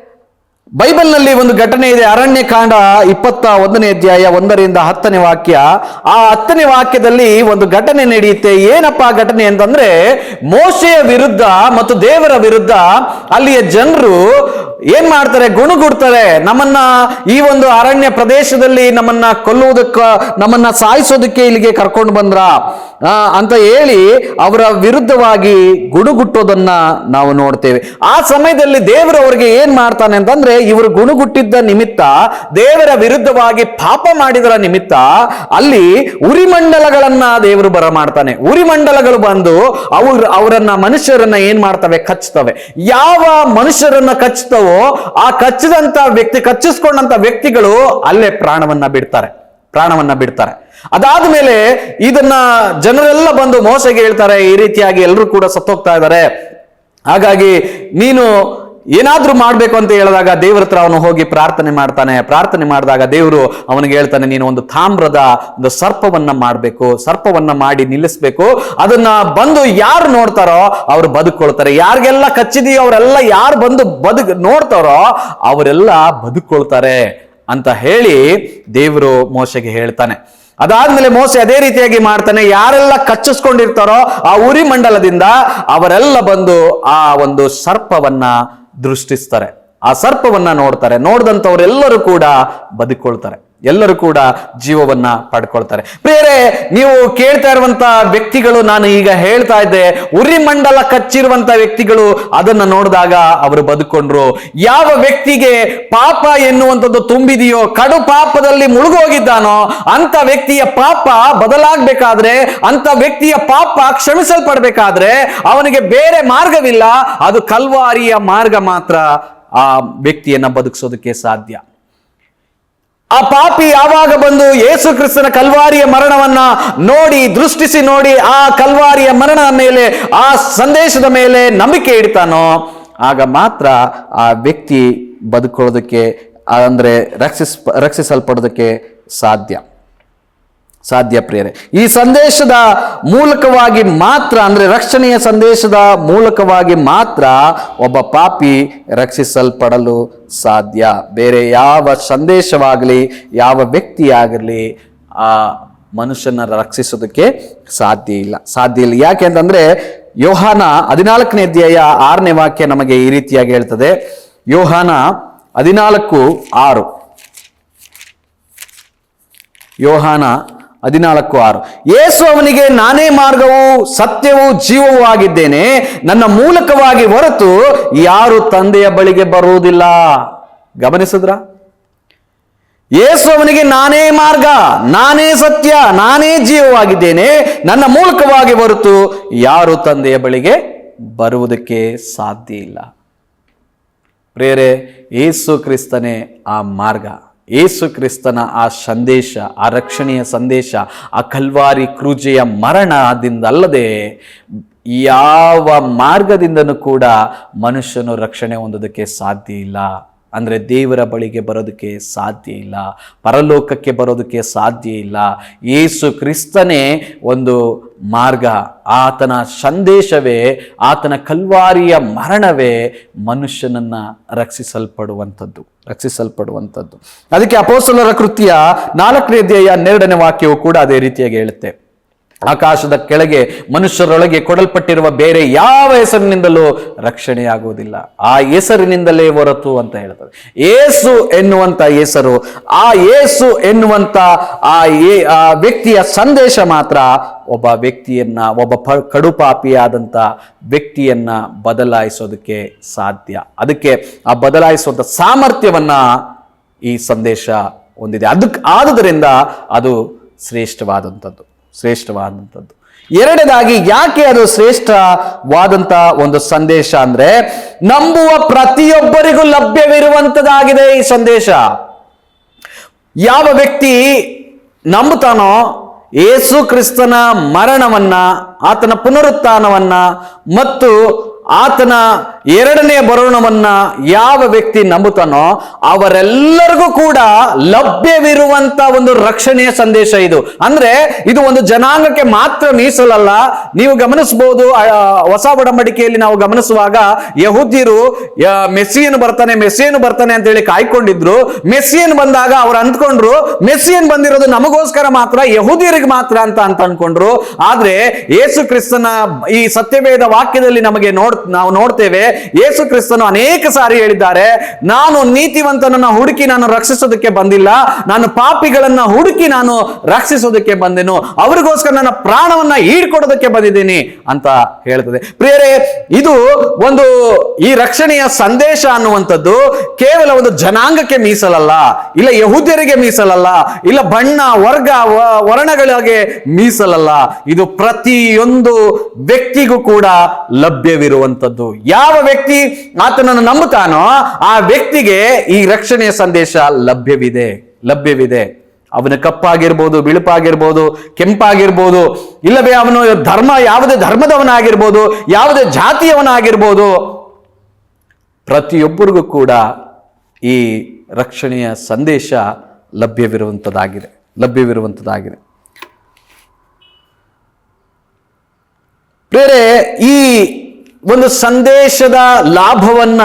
ಬೈಬಲ್ನಲ್ಲಿ ಒಂದು ಘಟನೆ ಇದೆ. ಅರಣ್ಯಕಾಂಡ ಇಪ್ಪತ್ತ ಒಂದನೇ ಅಧ್ಯಾಯ ಒಂದರಿಂದ ಹತ್ತನೇ ವಾಕ್ಯ. ಆ ಹತ್ತನೇ ವಾಕ್ಯದಲ್ಲಿ ಒಂದು ಘಟನೆ ನಡೆಯುತ್ತೆ. ಏನಪ್ಪ ಘಟನೆ ಅಂತಂದ್ರೆ ಮೋಶೆಯ ವಿರುದ್ಧ ಮತ್ತು ದೇವರ ವಿರುದ್ಧ ಅಲ್ಲಿಯ ಜನರು ಏನ್ ಮಾಡ್ತಾರೆ? ಗುಣಗುಡ್ತಾರೆ. ನಮ್ಮನ್ನ ಈ ಒಂದು ಅರಣ್ಯ ಪ್ರದೇಶದಲ್ಲಿ ನಮ್ಮನ್ನ ಕೊಲ್ಲುವುದಕ್ಕ, ನಮ್ಮನ್ನ ಸಾಯಿಸೋದಕ್ಕೆ ಇಲ್ಲಿಗೆ ಕರ್ಕೊಂಡು ಬಂದ್ರ? ಅಂತ ಹೇಳಿ ಅವರ ವಿರುದ್ಧವಾಗಿ ಗುಣಗುಟ್ಟೋದನ್ನ ನಾವು ನೋಡ್ತೇವೆ. ಆ ಸಮಯದಲ್ಲಿ ದೇವರು ಅವರಿಗೆ ಏನ್ ಮಾಡ್ತಾನೆ ಅಂತಂದ್ರೆ, ಇವರು ಗುಣಗುಟ್ಟಿದ್ದ ನಿಮಿತ್ತ, ದೇವರ ವಿರುದ್ಧವಾಗಿ ಪಾಪ ಮಾಡಿದರ ನಿಮಿತ್ತ ಅಲ್ಲಿ ಉರಿಮಂಡಲಗಳನ್ನ ದೇವರು ಬರ ಮಾಡ್ತಾನೆ ಉರಿಮಂಡಲಗಳು ಬಂದು ಅವ್ರ, ಅವರನ್ನ ಮನುಷ್ಯರನ್ನ ಏನ್ ಮಾಡ್ತವೆ? ಕಚ್ತವೆ. ಯಾವ ಮನುಷ್ಯರನ್ನ ಕಚ್ತವೋ ಆ ಕಚ್ಚಿದಂತ ವ್ಯಕ್ತಿ, ಕಚ್ಚಿಸ್ಕೊಂಡಂತ ವ್ಯಕ್ತಿಗಳು ಅಲ್ಲೇ ಪ್ರಾಣವನ್ನ ಬಿಡ್ತಾರೆ ಪ್ರಾಣವನ್ನ ಬಿಡ್ತಾರೆ. ಅದಾದ ಮೇಲೆ ಇದನ್ನ ಜನರೆಲ್ಲ ಬಂದು ಮೋಸಗೆ ಹೇಳ್ತಾರೆ, ಈ ರೀತಿಯಾಗಿ ಎಲ್ಲರೂ ಕೂಡ ಸತ್ತೋಗ್ತಾ ಇದ್ದಾರೆ. ಹಾಗಾಗಿ ನೀನು ಏನಾದ್ರೂ ಮಾಡ್ಬೇಕು ಅಂತ ಹೇಳಿದಾಗ ದೇವ್ರ ಹತ್ರ ಅವನು ಹೋಗಿ ಪ್ರಾರ್ಥನೆ ಮಾಡ್ತಾನೆ. ಪ್ರಾರ್ಥನೆ ಮಾಡಿದಾಗ ದೇವರು ಅವನಿಗೆ ಹೇಳ್ತಾನೆ, ನೀನು ಒಂದು ತಾಮ್ರದ ಒಂದು ಸರ್ಪವನ್ನ ಮಾಡಬೇಕು. ಸರ್ಪವನ್ನ ಮಾಡಿ ನಿಲ್ಲಿಸ್ಬೇಕು. ಅದನ್ನ ಬಂದು ಯಾರು ನೋಡ್ತಾರೋ ಅವ್ರು ಬದುಕೊಳ್ತಾರೆ. ಯಾರಿಗೆಲ್ಲ ಕಚ್ಚಿದೆಯೋ ಅವರೆಲ್ಲ ಯಾರು ಬಂದು ಬದುಕ್ ನೋಡ್ತಾರೋ ಅವರೆಲ್ಲ ಬದುಕೊಳ್ತಾರೆ. ಅಂತ ಹೇಳಿ ದೇವರು ಮೋಸೆಗೆ ಹೇಳ್ತಾನೆ. ಅದಾದ್ಮೇಲೆ ಮೋಸೆ ಅದೇ ರೀತಿಯಾಗಿ ಮಾಡ್ತಾನೆ. ಯಾರೆಲ್ಲ ಕಚ್ಚಿಸ್ಕೊಂಡಿರ್ತಾರೋ ಆ ಉರಿ ಮಂಡಲದಿಂದ ಅವರೆಲ್ಲ ಬಂದು ಆ ಒಂದು ಸರ್ಪವನ್ನ ದೃಷ್ಟಿಸ್ತಾರೆ. ಆ ಸರ್ಪವನ್ನ ನೋಡ್ತಾರೆ. ನೋಡಿದಂಥವರೆಲ್ಲರೂ ಕೂಡ ಬದುಕೊಳ್ತಾರೆ. ಎಲ್ಲರೂ ಕೂಡ ಜೀವವನ್ನ ಪಡ್ಕೊಳ್ತಾರೆ. ಬೇರೆ ನೀವು ಕೇಳ್ತಾ ಇರುವಂತ ವ್ಯಕ್ತಿಗಳು ನಾನು ಈಗ ಹೇಳ್ತಾ ಇದ್ದೆ ಉರಿ ಮಂಡಲ ಕಚ್ಚಿರುವಂತ ವ್ಯಕ್ತಿಗಳು ಅದನ್ನ ನೋಡಿದಾಗ ಅವರು ಬದುಕೊಂಡ್ರು. ಯಾವ ವ್ಯಕ್ತಿಗೆ ಪಾಪ ಎನ್ನುವಂಥದ್ದು ತುಂಬಿದೆಯೋ, ಕಡು ಪಾಪದಲ್ಲಿ ಮುಳುಗೋಗಿದ್ದಾನೋ, ಅಂತ ವ್ಯಕ್ತಿಯ ಪಾಪ ಬದಲಾಗಬೇಕಾದ್ರೆ, ಅಂತ ವ್ಯಕ್ತಿಯ ಪಾಪ ಕ್ಷಮಿಸಲ್ಪಡ್ಬೇಕಾದ್ರೆ, ಅವನಿಗೆ ಬೇರೆ ಮಾರ್ಗವಿಲ್ಲ, ಅದು ಕಲ್ವಾರಿಯ ಮಾರ್ಗ ಮಾತ್ರ ಆ ವ್ಯಕ್ತಿಯನ್ನ ಬದುಕಿಸೋದಕ್ಕೆ ಸಾಧ್ಯ. ಆ ಪಾಪಿ ಯಾವಾಗ ಬಂದು ಯೇಸು ಕ್ರಿಸ್ತನ ಕಲ್ವಾರಿಯ ಮರಣವನ್ನ ನೋಡಿ, ದೃಷ್ಟಿಸಿ ನೋಡಿ ಆ ಕಲ್ವಾರಿಯ ಮರಣದ ಮೇಲೆ, ಆ ಸಂದೇಶದ ಮೇಲೆ ನಂಬಿಕೆ ಇಡ್ತಾನೋ, ಆಗ ಮಾತ್ರ ಆ ವ್ಯಕ್ತಿ ಬದುಕೊಳ್ಳೋದಕ್ಕೆ ಅಂದ್ರೆ ರಕ್ಷಿಸ್, ರಕ್ಷಿಸಲ್ಪಡೋದಕ್ಕೆ ಸಾಧ್ಯ. ಸಾಧ್ಯ ಪ್ರಿಯರೇ. ಈ ಸಂದೇಶದ ಮೂಲಕವಾಗಿ ಮಾತ್ರ, ಅಂದರೆ ರಕ್ಷಣೆಯ ಸಂದೇಶದ ಮೂಲಕವಾಗಿ ಮಾತ್ರ ಒಬ್ಬ ಪಾಪಿ ರಕ್ಷಿಸಲ್ಪಡಲು ಸಾಧ್ಯ. ಬೇರೆ ಯಾವ ಸಂದೇಶವಾಗಲಿ, ಯಾವ ವ್ಯಕ್ತಿಯಾಗಲಿ ಆ ಮನುಷ್ಯನ ರಕ್ಷಿಸೋದಕ್ಕೆ ಸಾಧ್ಯ ಇಲ್ಲ. ಸಾಧ್ಯ ಇಲ್ಲ. ಯಾಕೆ ಅಂತಂದರೆ ಯೋಹಾನ ಹದಿನಾಲ್ಕನೇ ಅಧ್ಯಾಯ ಆರನೇ ವಾಕ್ಯ ನಮಗೆ ಈ ರೀತಿಯಾಗಿ ಹೇಳ್ತದೆ. ಯೋಹಾನ ಹದಿನಾಲ್ಕು ಆರು. ಯೋಹಾನ ಹದಿನಾಲ್ಕು ಆರು. ಏಸು ಅವನಿಗೆ, ನಾನೇ ಮಾರ್ಗವು ಸತ್ಯವೂ ಜೀವವೂ ಆಗಿದ್ದೇನೆ. ನನ್ನ ಮೂಲಕವಾಗಿ ಹೊರತು ಯಾರು ತಂದೆಯ ಬಳಿಗೆ ಬರುವುದಿಲ್ಲ. ಗಮನಿಸಿದ್ರ? ಯೇಸು ಅವನಿಗೆ, ನಾನೇ ಮಾರ್ಗ, ನಾನೇ ಸತ್ಯ, ನಾನೇ ಜೀವವಾಗಿದ್ದೇನೆ. ನನ್ನ ಮೂಲಕವಾಗಿ ಹೊರತು ಯಾರು ತಂದೆಯ ಬಳಿಗೆ ಬರುವುದಕ್ಕೆ ಸಾಧ್ಯ ಇಲ್ಲ. ಪ್ರೇರೆ ಏಸು ಕ್ರಿಸ್ತನೇ ಆ ಮಾರ್ಗ. ಏಸು ಕ್ರಿಸ್ತನ ಆ ಸಂದೇಶ, ಆ ರಕ್ಷಣೆಯ ಸಂದೇಶ, ಆ ಕಲ್ವಾರಿ ಕ್ರೂಜೆಯ ಮರಣದಿಂದಲ್ಲದೆ ಯಾವ ಮಾರ್ಗದಿಂದನೂ ಕೂಡ ಮನುಷ್ಯನು ರಕ್ಷಣೆ ಹೊಂದೋದಕ್ಕೆ ಸಾಧ್ಯ ಇಲ್ಲ. ಅಂದರೆ ದೇವರ ಬಳಿಗೆ ಬರೋದಕ್ಕೆ ಸಾಧ್ಯ ಇಲ್ಲ. ಪರಲೋಕಕ್ಕೆ ಬರೋದಕ್ಕೆ ಸಾಧ್ಯ ಇಲ್ಲ. ಏಸು ಕ್ರಿಸ್ತನೇ ಒಂದು ಮಾರ್ಗ, ಆತನ ಸಂದೇಶವೇ, ಆತನ ಕಲ್ವಾರಿಯ ಮರಣವೇ ಮನುಷ್ಯನನ್ನ ರಕ್ಷಿಸಲ್ಪಡುವಂಥದ್ದು ರಕ್ಷಿಸಲ್ಪಡುವಂಥದ್ದು. ಅದಕ್ಕೆ ಅಪೋಸಲರ ಕೃತ್ಯ ನಾಲ್ಕನೇ ಅಧ್ಯಾಯ ಹನ್ನೆರಡನೇ ವಾಕ್ಯವು ಕೂಡ ಅದೇ ರೀತಿಯಾಗಿ ಹೇಳುತ್ತೆ. ಆಕಾಶದ ಕೆಳಗೆ ಮನುಷ್ಯರೊಳಗೆ ಕೊಡಲ್ಪಟ್ಟಿರುವ ಬೇರೆ ಯಾವ ಹೆಸರಿನಿಂದಲೂ ರಕ್ಷಣೆಯಾಗುವುದಿಲ್ಲ. ಆ ಹೆಸರಿನಿಂದಲೇ ಹೊರತು ಅಂತ ಹೇಳ್ತಾರೆ. ಏಸು ಎನ್ನುವಂತ ಹೆಸರು, ಆ ಏಸು ಎನ್ನುವಂತ ಆ ವ್ಯಕ್ತಿಯ ಸಂದೇಶ ಮಾತ್ರ ಒಬ್ಬ ವ್ಯಕ್ತಿಯನ್ನ, ಒಬ್ಬ ಪ ಕಡುಪಾಪಿಯಾದಂಥ ವ್ಯಕ್ತಿಯನ್ನ ಬದಲಾಯಿಸೋದಕ್ಕೆ ಸಾಧ್ಯ. ಅದಕ್ಕೆ ಆ ಬದಲಾಯಿಸುವಂಥ ಸಾಮರ್ಥ್ಯವನ್ನ ಈ ಸಂದೇಶ ಹೊಂದಿದೆ. ಅದಕ್ಕೆ ಆದುದರಿಂದ ಅದು ಶ್ರೇಷ್ಠವಾದಂಥದ್ದು. ಶ್ರೇಷ್ಠವಾದಂಥದ್ದು. ಎರಡನೇದಾಗಿ ಯಾಕೆ ಅದು ಶ್ರೇಷ್ಠವಾದಂತ ಒಂದು ಸಂದೇಶ ಅಂದ್ರೆ, ನಂಬುವ ಪ್ರತಿಯೊಬ್ಬರಿಗೂ ಲಭ್ಯವಿರುವಂಥದ್ದಾಗಿದೆ ಈ ಸಂದೇಶ. ಯಾವ ವ್ಯಕ್ತಿ ನಂಬುತ್ತಾನೋ, ಏಸು ಕ್ರಿಸ್ತನ ಮರಣವನ್ನ, ಆತನ ಪುನರುತ್ಥಾನವನ್ನ ಮತ್ತು ಆತನ ಎರಡನೇ ಬರೋಣವನ್ನ ಯಾವ ವ್ಯಕ್ತಿ ನಂಬುತ್ತಾನೋ ಅವರೆಲ್ಲರಿಗೂ ಕೂಡ ಲಭ್ಯವಿರುವಂತ ಒಂದು ರಕ್ಷಣೆಯ ಸಂದೇಶ ಇದು. ಅಂದ್ರೆ ಇದು ಒಂದು ಜನಾಂಗಕ್ಕೆ ಮಾತ್ರ ಮೀಸಲಲ್ಲ. ನೀವು ಗಮನಿಸಬಹುದು ಹೊಸ ಒಡಂಬಡಿಕೆಯಲ್ಲಿ ನಾವು ಗಮನಿಸುವಾಗ ಯಹೂದಿರು ಯ- ಮೆಸ್ಸಿಯನ್ ಬರ್ತಾನೆ ಮೆಸ್ಸಿಯನ್ನು ಬರ್ತಾನೆ ಅಂತ ಹೇಳಿ ಕಾಯ್ಕೊಂಡಿದ್ರು. ಮೆಸ್ಸಿಯನ್ ಬಂದಾಗ ಅವ್ರು ಅಂದ್ಕೊಂಡ್ರು, ಮೆಸ್ಸಿಯನ್ ಬಂದಿರೋದು ನಮಗೋಸ್ಕರ ಮಾತ್ರ, ಯಹೂದಿಯರಿಗೆ ಮಾತ್ರ ಅಂತ ಅಂತ ಅನ್ಕೊಂಡ್ರು ಆದ್ರೆ ಯೇಸು ಕ್ರಿಸ್ತನ ಈ ಸತ್ಯವೇದ ವಾಕ್ಯದಲ್ಲಿ ನಮಗೆ ನೋಡ್ ನಾವು ನೋಡ್ತೇವೆ ಯೇಸು ಕ್ರಿಸ್ತನು ಅನೇಕ ಸಾರಿ ಹೇಳಿದ್ದಾರೆ, ನಾನು ನೀತಿವಂತನನ್ನ ಹುಡುಕಿ ನಾನು ರಕ್ಷಿಸೋದಕ್ಕೆ ಬಂದಿಲ್ಲ, ನಾನು ಪಾಪಿಗಳನ್ನ ಹುಡುಕಿ ನಾನು ರಕ್ಷಿಸೋದಕ್ಕೆ ಬಂದೆನು, ಅವರಿಗೋಸ್ಕರ ನನ್ನ ಪ್ರಾಣವನ್ನ ಈಡ್ಕೊಡೋದಕ್ಕೆ ಬಂದಿದ್ದೀನಿ ಅಂತ ಹೇಳ್ತದೆ. ಪ್ರಿಯರೇ, ಇದು ಒಂದು ಈ ರಕ್ಷಣೆಯ ಸಂದೇಶ ಅನ್ನುವಂಥದ್ದು ಕೇವಲ ಒಂದು ಜನಾಂಗಕ್ಕೆ ಮೀಸಲಲ್ಲ, ಇಲ್ಲ ಯಹೂದ್ಯರಿಗೆ ಮೀಸಲಲ್ಲ, ಇಲ್ಲ ಬಣ್ಣ, ವರ್ಗ ವರ್ಣಗಳಿಗೆ ಮೀಸಲಲ್ಲ, ಇದು ಪ್ರತಿಯೊಂದು ವ್ಯಕ್ತಿಗೂ ಕೂಡ ಲಭ್ಯವಿರುವಂಥದ್ದು ಯಾವ ವ್ಯಕ್ತಿ ಆತನನ್ನು ನಂಬುತ್ತಾನೋ ಆ ವ್ಯಕ್ತಿಗೆ ಈ ರಕ್ಷಣೆಯ ಸಂದೇಶ ಲಭ್ಯವಿದೆ ಲಭ್ಯವಿದೆ. ಅವನ ಕಪ್ಪಾಗಿರ್ಬೋದು, ಬಿಳುಪಾಗಿರ್ಬೋದು, ಕೆಂಪಾಗಿರ್ಬೋದು, ಇಲ್ಲವೇ ಅವನು ಧರ್ಮ, ಯಾವುದೇ ಧರ್ಮದವನಾಗಿರ್ಬೋದು, ಯಾವುದೇ ಜಾತಿಯವನಾಗಿರ್ಬೋದು, ಪ್ರತಿಯೊಬ್ಬರಿಗೂ ಕೂಡ ಈ ರಕ್ಷಣೆಯ ಸಂದೇಶ ಲಭ್ಯವಿರುವಂಥದ್ದಾಗಿದೆ ಲಭ್ಯವಿರುವಂಥದ್ದಾಗಿದೆ. ಬೇರೆ ಈ ಒಂದು ಸಂದೇಶದ ಲಾಭವನ್ನ,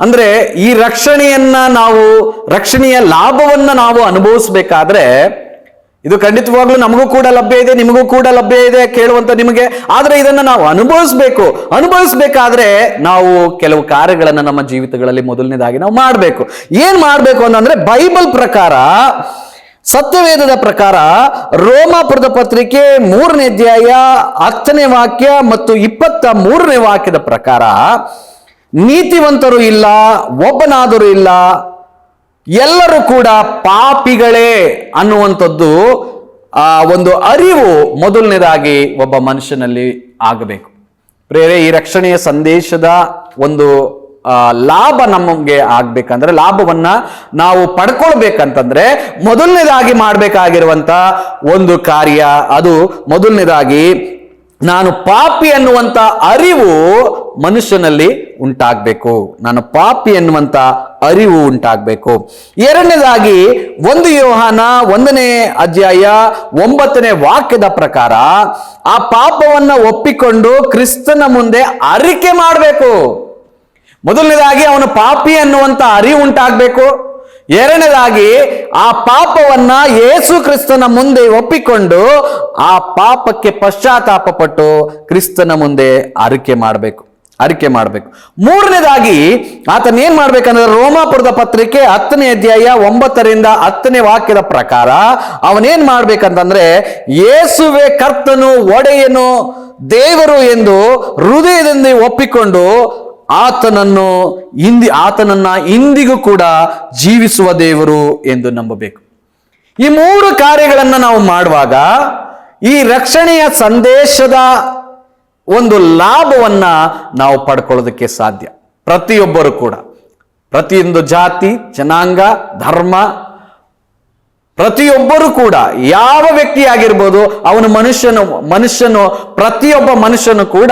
ಅಂದ್ರೆ ಈ ರಕ್ಷಣೆಯನ್ನ ನಾವು, ರಕ್ಷಣೆಯ ಲಾಭವನ್ನ ನಾವು ಅನುಭವಿಸ್ಬೇಕಾದ್ರೆ, ಇದು ಖಂಡಿತವಾಗ್ಲೂ ನಮಗೂ ಕೂಡ ಲಭ್ಯ ಇದೆ, ನಿಮಗೂ ಕೂಡ ಲಭ್ಯ ಇದೆ ಕೇಳುವಂತ ನಿಮಗೆ. ಆದ್ರೆ ಇದನ್ನ ನಾವು ಅನುಭವಿಸ್ಬೇಕು. ಅನುಭವಿಸ್ಬೇಕಾದ್ರೆ ನಾವು ಕೆಲವು ಕಾರ್ಯಗಳನ್ನ ನಮ್ಮ ಜೀವಿತಗಳಲ್ಲಿ ಮೊದಲನೇದಾಗಿ ನಾವು ಮಾಡಬೇಕು. ಏನ್ ಮಾಡಬೇಕು ಅಂತಂದ್ರೆ ಬೈಬಲ್ ಪ್ರಕಾರ ಸತ್ಯವೇದದ ಪ್ರಕಾರ ರೋಮಾಪುರದ ಪತ್ರಿಕೆ ಮೂರನೇ ಅಧ್ಯಾಯ ಹತ್ತನೇ ವಾಕ್ಯ ಮತ್ತು ಇಪ್ಪತ್ತ ಮೂರನೇ ವಾಕ್ಯದ ಪ್ರಕಾರ, ನೀತಿವಂತರು ಇಲ್ಲ, ಒಬ್ಬನಾದರೂ ಇಲ್ಲ, ಎಲ್ಲರೂ ಕೂಡ ಪಾಪಿಗಳೇ ಅನ್ನುವಂಥದ್ದು, ಆ, ಒಂದು ಅರಿವು ಮೊದಲನೇದಾಗಿ ಒಬ್ಬ ಮನುಷ್ಯನಲ್ಲಿ ಆಗಬೇಕು. ಪ್ರೇರೆ, ಈ ರಕ್ಷಣೆಯ ಸಂದೇಶದ ಒಂದು ಲಾಭ ನಮಗೆ ಆಗ್ಬೇಕಂದ್ರೆ ಲಾಭವನ್ನ ನಾವು ಪಡ್ಕೊಳ್ಬೇಕಂತಂದ್ರೆ ಮೊದಲನೇದಾಗಿ ಮಾಡಬೇಕಾಗಿರುವಂತ ಒಂದು ಕಾರ್ಯ ಅದು ಮೊದಲನೇದಾಗಿ ನಾನು ಪಾಪಿ ಅನ್ನುವಂತ ಅರಿವು ಮನುಷ್ಯನಲ್ಲಿ ಉಂಟಾಗಬೇಕು. ನಾನು ಪಾಪಿ ಎನ್ನುವಂತ ಅರಿವು ಉಂಟಾಗಬೇಕು. ಎರಡನೇದಾಗಿ ಒಂದು ಯೋಹಾನ ಒಂದನೇ ಅಧ್ಯಾಯ ಒಂಬತ್ತನೇ ವಾಕ್ಯದ ಪ್ರಕಾರ ಆ ಪಾಪವನ್ನ ಒಪ್ಪಿಕೊಂಡು ಕ್ರಿಸ್ತನ ಮುಂದೆ ಅರಿಕೆ ಮಾಡಬೇಕು. ಮೊದಲನೇದಾಗಿ ಅವನು ಪಾಪಿ ಅನ್ನುವಂತ ಅರಿವು ಉಂಟಾಗಬೇಕು. ಎರಡನೇದಾಗಿ ಆ ಪಾಪವನ್ನ ಯೇಸು ಕ್ರಿಸ್ತನ ಮುಂದೆ ಒಪ್ಪಿಕೊಂಡು ಆ ಪಾಪಕ್ಕೆ ಪಶ್ಚಾತ್ತಾಪ ಪಟ್ಟು ಕ್ರಿಸ್ತನ ಮುಂದೆ ಅರಿಕೆ ಮಾಡಬೇಕು. ಅರಿಕೆ ಮಾಡಬೇಕು. ಮೂರನೇದಾಗಿ ಆತನ ಏನ್ ಮಾಡ್ಬೇಕಂದ್ರೆ ರೋಮಾಪುರದ ಪತ್ರಿಕೆ ಹತ್ತನೇ ಅಧ್ಯಾಯ ಒಂಬತ್ತರಿಂದ ಹತ್ತನೇ ವಾಕ್ಯದ ಪ್ರಕಾರ ಅವನೇನ್ ಮಾಡ್ಬೇಕಂತಂದ್ರೆ ಯೇಸುವೆ ಕರ್ತನು ಒಡೆಯನು ದೇವರು ಎಂದು ಹೃದಯದಿಂದ ಒಪ್ಪಿಕೊಂಡು ಆತನನ್ನು ಇಂದಿ ಆತನನ್ನ ಇಂದಿಗೂ ಕೂಡ ಜೀವಿಸುವ ದೇವರು ಎಂದು ನಂಬಬೇಕು. ಈ ಮೂರು ಕಾರ್ಯಗಳನ್ನು ನಾವು ಮಾಡುವಾಗ ಈ ರಕ್ಷಣೆಯ ಸಂದೇಶದ ಒಂದು ಲಾಭವನ್ನ ನಾವು ಪಡ್ಕೊಳ್ಳೋದಕ್ಕೆ ಸಾಧ್ಯ. ಪ್ರತಿಯೊಬ್ಬರು ಕೂಡ. ಪ್ರತಿಯೊಂದು ಜಾತಿ, ಜನಾಂಗ, ಧರ್ಮ, ಪ್ರತಿಯೊಬ್ಬರು ಕೂಡ ಯಾವ ವ್ಯಕ್ತಿ ಆಗಿರ್ಬೋದು, ಅವನು ಮನುಷ್ಯನು ಮನುಷ್ಯನು, ಪ್ರತಿಯೊಬ್ಬ ಮನುಷ್ಯನು ಕೂಡ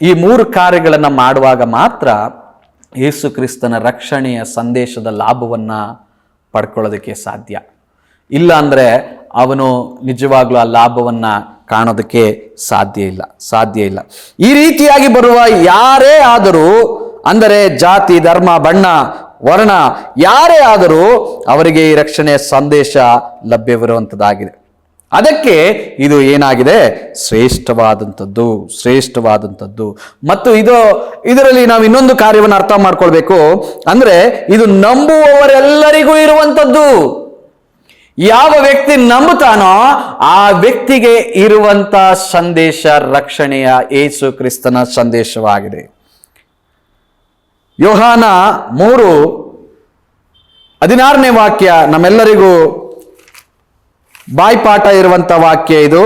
ಈ ಮೂರು ಕಾರ್ಯಗಳನ್ನು ಮಾಡುವಾಗ ಮಾತ್ರ ಯೇಸು ಕ್ರಿಸ್ತನ ರಕ್ಷಣೆಯ ಸಂದೇಶದ ಲಾಭವನ್ನು ಪಡ್ಕೊಳ್ಳೋದಕ್ಕೆ ಸಾಧ್ಯ. ಇಲ್ಲ ಅಂದರೆ ಅವನು ನಿಜವಾಗ್ಲೂ ಆ ಲಾಭವನ್ನು ಕಾಣೋದಕ್ಕೆ ಸಾಧ್ಯ ಇಲ್ಲ ಸಾಧ್ಯ ಇಲ್ಲ. ಈ ರೀತಿಯಾಗಿ ಬರುವ ಯಾರೇ ಆದರೂ, ಅಂದರೆ ಜಾತಿ, ಧರ್ಮ, ಬಣ್ಣ, ವರ್ಣ, ಯಾರೇ ಆದರೂ ಅವರಿಗೆ ಈ ರಕ್ಷಣೆಯ ಸಂದೇಶ ಲಭ್ಯವಿರುವಂಥದ್ದಾಗಿದೆ ಅದಕ್ಕೆ ಇದು ಏನಾಗಿದೆ? ಶ್ರೇಷ್ಠವಾದಂಥದ್ದು ಶ್ರೇಷ್ಠವಾದಂಥದ್ದು. ಮತ್ತು ಇದು, ಇದರಲ್ಲಿ ನಾವು ಇನ್ನೊಂದು ಕಾರ್ಯವನ್ನು ಅರ್ಥ ಮಾಡ್ಕೊಳ್ಬೇಕು. ಅಂದ್ರೆ ಇದು ನಂಬುವವರೆಲ್ಲರಿಗೂ ಇರುವಂಥದ್ದು. ಯಾವ ವ್ಯಕ್ತಿ ನಂಬುತ್ತಾನೋ ಆ ವ್ಯಕ್ತಿಗೆ ಇರುವಂತ ಸಂದೇಶ ರಕ್ಷಣೆಯ ಏಸು ಕ್ರಿಸ್ತನ ಸಂದೇಶವಾಗಿದೆ. ಯೋಹಾನ ಮೂರು ಹದಿನಾರನೇ ವಾಕ್ಯ ನಮ್ಮೆಲ್ಲರಿಗೂ ಬಾಯ್ಪಾಠ ಇರುವಂತ ವಾಕ್ಯ ಇದು.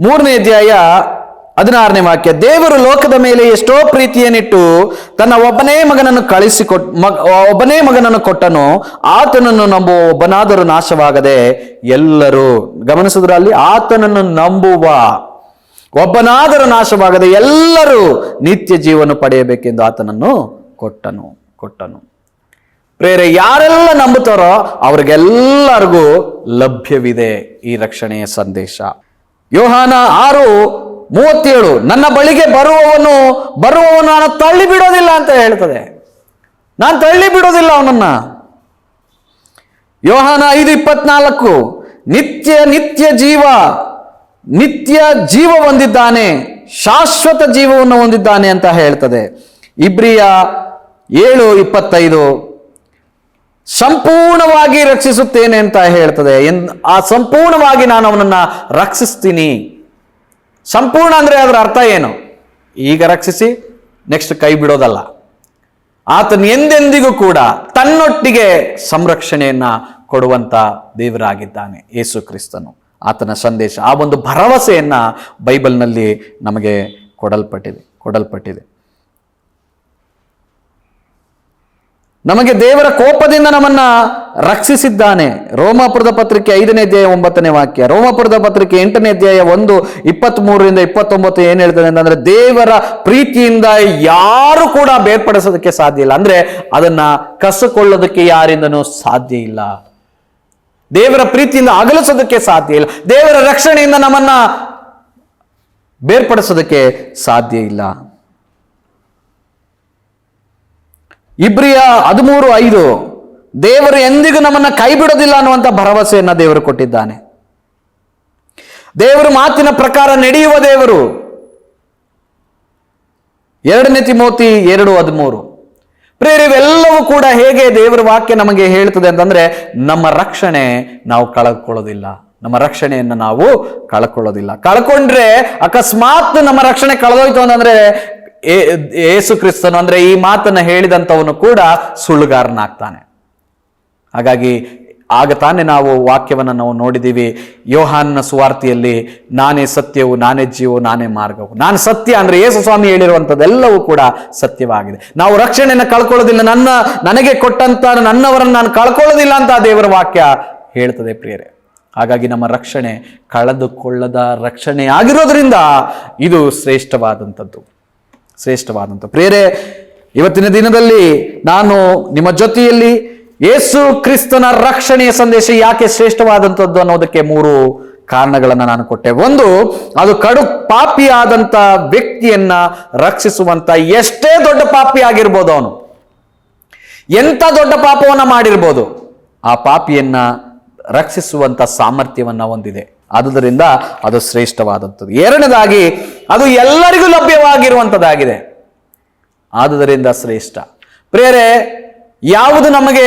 ಮೂರನೇ ಅಧ್ಯಾಯ ಹದಿನಾರನೇ ವಾಕ್ಯ, ದೇವರು ಲೋಕದ ಮೇಲೆ ಎಷ್ಟೋ ಪ್ರೀತಿಯನ್ನಿಟ್ಟು ತನ್ನ ಒಬ್ಬನೇ ಮಗನನ್ನು ಕಳಿಸಿಕೊಟ್ ಒಬ್ಬನೇ ಮಗನನ್ನು ಕೊಟ್ಟನು, ಆತನನ್ನು ನಂಬುವ ಒಬ್ಬನಾದರೂ ನಾಶವಾಗದೆ ಎಲ್ಲರೂ, ಗಮನಿಸಿದ್ರ ಅಲ್ಲಿ? ಆತನನ್ನು ನಂಬುವ ಒಬ್ಬನಾದರೂ ನಾಶವಾಗದೆ ಎಲ್ಲರೂ ನಿತ್ಯ ಜೀವನ ಪಡೆಯಬೇಕೆಂದು ಆತನನ್ನು ಕೊಟ್ಟನು ಕೊಟ್ಟನು. ಪ್ರೇರೆ ಯಾರೆಲ್ಲ ನಂಬುತ್ತಾರೋ ಅವ್ರಿಗೆಲ್ಲರಿಗೂ ಲಭ್ಯವಿದೆ ಈ ರಕ್ಷಣೆಯ ಸಂದೇಶ. ಯೋಹಾನ ಆರು ಮೂವತ್ತೇಳು, ನನ್ನ ಬಳಿಗೆ ಬರುವವನು ಬರುವವನು ನಾನು ತಳ್ಳಿ ಬಿಡೋದಿಲ್ಲ ಅಂತ ಹೇಳ್ತದೆ. ನಾನು ತಳ್ಳಿ ಬಿಡೋದಿಲ್ಲ ಅವನನ್ನ. ಯೋಹಾನ ಐದು ಇಪ್ಪತ್ನಾಲ್ಕು, ನಿತ್ಯ ನಿತ್ಯ ಜೀವ ನಿತ್ಯ ಜೀವ ಹೊಂದಿದ್ದಾನೆ, ಶಾಶ್ವತ ಜೀವವನ್ನು ಹೊಂದಿದ್ದಾನೆ ಅಂತ ಹೇಳ್ತದೆ. ಇಬ್ರಿಯ ಏಳು ಇಪ್ಪತ್ತೈದು ಸಂಪೂರ್ಣವಾಗಿ ರಕ್ಷಿಸುತ್ತೇನೆ ಅಂತ ಹೇಳ್ತದೆ. ಆ ಸಂಪೂರ್ಣವಾಗಿ ನಾನು ಅವನನ್ನ ರಕ್ಷಿಸ್ತೀನಿ. ಸಂಪೂರ್ಣ ಅಂದ್ರೆ ಅದರ ಅರ್ಥ ಏನು? ಈಗ ರಕ್ಷಿಸಿ ನೆಕ್ಸ್ಟ್ ಕೈ ಬಿಡೋದಲ್ಲ. ಆತನು ಎಂದೆಂದಿಗೂ ಕೂಡ ತನ್ನೊಟ್ಟಿಗೆ ಸಂರಕ್ಷಣೆಯನ್ನು ಕೊಡುವಂತ ದೇವರಾಗಿದ್ದಾನೆ, ಯೇಸು ಕ್ರಿಸ್ತನು. ಆತನ ಸಂದೇಶ, ಆ ಒಂದು ಭರವಸೆಯನ್ನು ಬೈಬಲ್ನಲ್ಲಿ ನಮಗೆ ಕೊಡಲ್ಪಟ್ಟಿದೆ ಕೊಡಲ್ಪಟ್ಟಿದೆ. ನಮಗೆ ದೇವರ ಕೋಪದಿಂದ ನಮ್ಮನ್ನ ರಕ್ಷಿಸಿದ್ದಾನೆ. ರೋಮಾಪುರದ ಪತ್ರಿಕೆ ಐದನೇ ಅಧ್ಯಾಯ ಒಂಬತ್ತನೇ ವಾಕ್ಯ. ರೋಮಾಪುರದ ಪತ್ರಿಕೆ ಎಂಟನೇ ಅಧ್ಯಾಯ ಒಂದು ಇಪ್ಪತ್ತ್ ಮೂರರಿಂದ ಇಪ್ಪತ್ತೊಂಬತ್ತು ಏನು ಹೇಳ್ತದೆ ಅಂತಂದ್ರೆ ದೇವರ ಪ್ರೀತಿಯಿಂದ ಯಾರು ಕೂಡ ಬೇರ್ಪಡಿಸೋದಕ್ಕೆ ಸಾಧ್ಯ ಇಲ್ಲ. ಅಂದ್ರೆ ಅದನ್ನ ಕಸಕೊಳ್ಳೋದಕ್ಕೆ ಯಾರಿಂದನೂ ಸಾಧ್ಯ ಇಲ್ಲ. ದೇವರ ಪ್ರೀತಿಯಿಂದ ಅಗಲಿಸೋದಕ್ಕೆ ಸಾಧ್ಯ ಇಲ್ಲ. ದೇವರ ರಕ್ಷಣೆಯಿಂದ ನಮ್ಮನ್ನ ಬೇರ್ಪಡಿಸೋದಕ್ಕೆ ಸಾಧ್ಯ ಇಲ್ಲ. ಇಬ್ರಿಯ ಹದಿಮೂರು ಐದು, ದೇವರು ಎಂದಿಗೂ ನಮ್ಮನ್ನ ಕೈ ಬಿಡೋದಿಲ್ಲ ಅನ್ನುವಂಥ ಭರವಸೆಯನ್ನು ದೇವರು ಕೊಟ್ಟಿದ್ದಾನೆ. ದೇವರು ಮಾತಿನ ಪ್ರಕಾರ ನಡೆಯುವ ದೇವರು. ಎರಡನೇ ತಿಮೋತಿ ಎರಡು ಹದಿಮೂರು. ಪ್ರೇರಿವೆಲ್ಲವೂ ಕೂಡ ಹೇಗೆ ದೇವರ ವಾಕ್ಯ ನಮಗೆ ಹೇಳ್ತದೆ ಅಂತಂದ್ರೆ, ನಮ್ಮ ರಕ್ಷಣೆ ನಾವು ಕಳ್ಕೊಳ್ಳೋದಿಲ್ಲ. ನಮ್ಮ ರಕ್ಷಣೆಯನ್ನು ನಾವು ಕಳ್ಕೊಳ್ಳೋದಿಲ್ಲ. ಕಳ್ಕೊಂಡ್ರೆ ಅಕಸ್ಮಾತ್ ನಮ್ಮ ರಕ್ಷಣೆ ಕಳೆದೋಯ್ತು ಅಂತಂದ್ರೆ ಏಸು ಕ್ರಿಸ್ತನು ಅಂದ್ರೆ ಈ ಮಾತನ್ನ ಹೇಳಿದಂಥವನು ಕೂಡ ಸುಳ್ಳುಗಾರನಾಗ್ತಾನೆ. ಹಾಗಾಗಿ ಆಗ ತಾನೇ ನಾವು ವಾಕ್ಯವನ್ನು ನಾವು ನೋಡಿದ್ದೀವಿ. ಯೋಹಾನ್ನ ಸುವಾರ್ತಿಯಲ್ಲಿ, ನಾನೇ ಸತ್ಯವು, ನಾನೇ ಜೀವವು, ನಾನೇ ಮಾರ್ಗವು. ನಾನು ಸತ್ಯ ಅಂದ್ರೆ ಯೇಸು ಸ್ವಾಮಿ ಹೇಳಿರುವಂಥದ್ದೆಲ್ಲವೂ ಕೂಡ ಸತ್ಯವಾಗಿದೆ. ನಾವು ರಕ್ಷಣೆಯನ್ನು ಕಳ್ಕೊಳ್ಳೋದಿಲ್ಲ, ನನ್ನ, ನನಗೆ ಕೊಟ್ಟಂತ, ನನ್ನವರನ್ನು ನಾನು ಕಳ್ಕೊಳ್ಳೋದಿಲ್ಲ ಅಂತ ದೇವರ ವಾಕ್ಯ ಹೇಳ್ತದೆ ಪ್ರಿಯರೇ. ಹಾಗಾಗಿ ನಮ್ಮ ರಕ್ಷಣೆ ಕಳೆದುಕೊಳ್ಳದ ರಕ್ಷಣೆ ಆಗಿರೋದ್ರಿಂದ ಇದು ಶ್ರೇಷ್ಠವಾದಂಥದ್ದು. ಶ್ರೇಷ್ಠವಾದಂಥ. ಪ್ರೇರೆ ಇವತ್ತಿನ ದಿನದಲ್ಲಿ ನಾನು ನಿಮ್ಮ ಜೊತೆಯಲ್ಲಿ ಯೇಸು ಕ್ರಿಸ್ತನ ರಕ್ಷಣೆಯ ಸಂದೇಶ ಯಾಕೆ ಶ್ರೇಷ್ಠವಾದಂಥದ್ದು ಅನ್ನೋದಕ್ಕೆ ಮೂರು ಕಾರಣಗಳನ್ನು ನಾನು ಕೊಟ್ಟೆ. ಒಂದು, ಅದು ಕಡು ಪಾಪಿಯಾದಂಥ ವ್ಯಕ್ತಿಯನ್ನ ರಕ್ಷಿಸುವಂತ ಎಷ್ಟೇ ದೊಡ್ಡ ಪಾಪಿ ಆಗಿರ್ಬೋದು ಅವನು. ಎಂಥ ದೊಡ್ಡ ಪಾಪವನ್ನು ಮಾಡಿರ್ಬೋದು, ಆ ಪಾಪಿಯನ್ನ ರಕ್ಷಿಸುವಂತ ಸಾಮರ್ಥ್ಯವನ್ನ ಹೊಂದಿದೆ. ಆದುದರಿಂದ ಅದು ಶ್ರೇಷ್ಠವಾದಂಥದ್ದು ಎರಡನೇದಾಗಿ, ಅದು ಎಲ್ಲರಿಗೂ ಲಭ್ಯವಾಗಿರುವಂಥದ್ದಾಗಿದೆ ಆದುದರಿಂದ ಶ್ರೇಷ್ಠ. ಪ್ರೇರೆ ಯಾವುದು ನಮಗೆ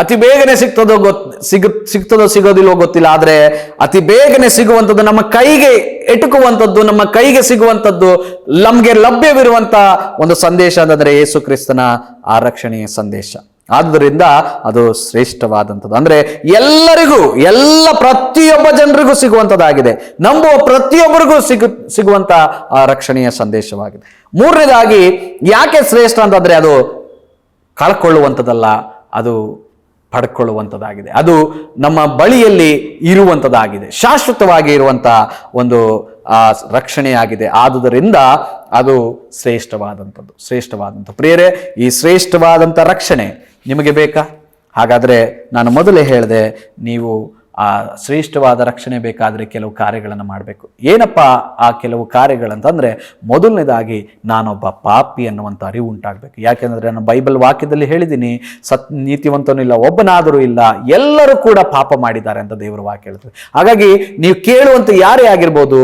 ಅತಿ ಬೇಗನೆ ಸಿಗ್ತದೋ ಗೊತ್, ಸಿಗ, ಸಿಗ್ತದೋ ಸಿಗೋದಿಲ್ಲೋ ಗೊತ್ತಿಲ್ಲ, ಆದರೆ ಅತಿ ಬೇಗನೆ ಸಿಗುವಂಥದ್ದು ನಮ್ಮ ಕೈಗೆ ಎಟುಕುವಂಥದ್ದು ನಮ್ಮ ಕೈಗೆ ಸಿಗುವಂಥದ್ದು ನಮಗೆ ಲಭ್ಯವಿರುವಂಥ ಒಂದು ಸಂದೇಶ ಅಂತಂದರೆ ಯೇಸು ಕ್ರಿಸ್ತನ ಆರಕ್ಷಣೆಯ ಸಂದೇಶ. ಆದುದರಿಂದ ಅದು ಶ್ರೇಷ್ಠವಾದಂಥದ್ದು. ಅಂದ್ರೆ ಎಲ್ಲರಿಗೂ, ಎಲ್ಲ ಪ್ರತಿಯೊಬ್ಬ ಜನರಿಗೂ ಸಿಗುವಂಥದ್ದಾಗಿದೆ. ನಂಬುವ ಪ್ರತಿಯೊಬ್ಬರಿಗೂ ಸಿಗು ಸಿಗುವಂತ ಆ ರಕ್ಷಣೆಯ ಸಂದೇಶವಾಗಿದೆ. ಮೂರನೇದಾಗಿ, ಯಾಕೆ ಶ್ರೇಷ್ಠ ಅಂತಂದ್ರೆ ಅದು ಕಳ್ಕೊಳ್ಳುವಂಥದ್ದಲ್ಲ, ಅದು ಪಡ್ಕೊಳ್ಳುವಂಥದ್ದಾಗಿದೆ. ಅದು ನಮ್ಮ ಬಳಿಯಲ್ಲಿ ಇರುವಂಥದ್ದಾಗಿದೆ. ಶಾಶ್ವತವಾಗಿ ಇರುವಂಥ ಒಂದು ಆ ರಕ್ಷಣೆಯಾಗಿದೆ. ಆದುದರಿಂದ ಅದು ಶ್ರೇಷ್ಠವಾದಂಥದ್ದು ಶ್ರೇಷ್ಠವಾದಂಥ ಪ್ರಿಯರೇ, ಈ ಶ್ರೇಷ್ಠವಾದಂಥ ರಕ್ಷಣೆ ನಿಮಗೆ ಬೇಕಾ? ಹಾಗಾದರೆ ನಾನು ಮೊದಲೇ ಹೇಳಿದೆ, ನೀವು ಆ ಶ್ರೇಷ್ಠವಾದ ರಕ್ಷಣೆ ಬೇಕಾದರೆ ಕೆಲವು ಕಾರ್ಯಗಳನ್ನು ಮಾಡಬೇಕು. ಏನಪ್ಪ ಆ ಕೆಲವು ಕಾರ್ಯಗಳಂತಂದರೆ ಮೊದಲನೇದಾಗಿ ನಾನೊಬ್ಬ ಪಾಪಿ ಅನ್ನುವಂಥ ಅರಿವು ಉಂಟಾಗಬೇಕು. ಯಾಕೆಂದರೆ ನಾನು ಬೈಬಲ್ ವಾಕ್ಯದಲ್ಲಿ ಹೇಳಿದ್ದೀನಿ, ಸತ್ ನೀತಿವಂತನೂ ಇಲ್ಲ, ಒಬ್ಬನಾದರೂ ಇಲ್ಲ, ಎಲ್ಲರೂ ಕೂಡ ಪಾಪ ಮಾಡಿದ್ದಾರೆ ಅಂತ ದೇವರ ವಾಕ್ಯ ಹೇಳ್ತದೆ. ಹಾಗಾಗಿ ನೀವು ಕೇಳುವಂಥ ಯಾರೇ ಆಗಿರ್ಬೋದು,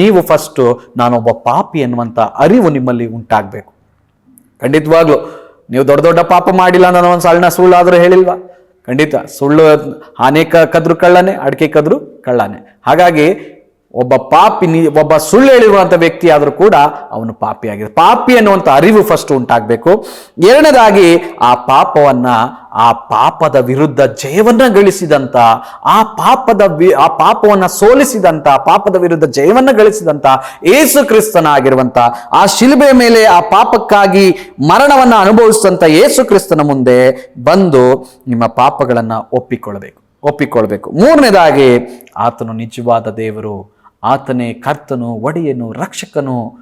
ನೀವು ಫಸ್ಟು ನಾನೊಬ್ಬ ಪಾಪಿ ಅನ್ನುವಂಥ ಅರಿವು ನಿಮ್ಮಲ್ಲಿ ಉಂಟಾಗಬೇಕು. ಖಂಡಿತವಾಗ್ಲೂ, ನೀವು ದೊಡ್ಡ ದೊಡ್ಡ ಪಾಪ ಮಾಡಿಲ್ಲ ಅನ್ನೋ ಒಂದು ಸಣ್ಣ ಸುಳ್ಳಾದರೂ ಹೇಳಿಲ್ವಾ? ಖಂಡಿತ ಸುಳ್ಳು ಆನೆ ಕದ್ರು ಕಳ್ಳನೆ ಅಡಿಕೆ ಕದ್ರು ಕಳ್ಳನೆ. ಹಾಗಾಗಿ ಒಬ್ಬ ಪಾಪಿ ಒಬ್ಬ ಸುಳ್ಳು ಹೇಳಿರುವಂಥ ವ್ಯಕ್ತಿ ಆದರೂ ಕೂಡ ಅವನು ಪಾಪಿ ಆಗಿದೆ ಪಾಪಿ ಅನ್ನುವಂಥ ಅರಿವು ಫಸ್ಟ್ ಉಂಟಾಗಬೇಕು. ಎರಡನೇದಾಗಿ ಆ ಪಾಪವನ್ನ ಆ ಪಾಪದ ವಿರುದ್ಧ ಜಯವನ್ನ ಗಳಿಸಿದಂತ, ಆ ಪಾಪದ ಆ ಪಾಪವನ್ನ ಸೋಲಿಸಿದಂತ ಪಾಪದ ವಿರುದ್ಧ ಜಯವನ್ನ ಗಳಿಸಿದಂತ ಏಸು ಕ್ರಿಸ್ತನಾಗಿರುವಂಥ ಆ ಶಿಲುಬೆ ಮೇಲೆ ಆ ಪಾಪಕ್ಕಾಗಿ ಮರಣವನ್ನ ಅನುಭವಿಸಿದಂತ ಏಸು ಕ್ರಿಸ್ತನ ಮುಂದೆ ಬಂದು ನಿಮ್ಮ ಪಾಪಗಳನ್ನ ಒಪ್ಪಿಕೊಳ್ಳಬೇಕು ಒಪ್ಪಿಕೊಳ್ಬೇಕು. ಮೂರನೇದಾಗಿ, ಆತನು ನಿಜವಾದ ದೇವರು. ಆತನೇ ಕರ್ತನು, ಒಡೆಯನು, ರಕ್ಷಕನು,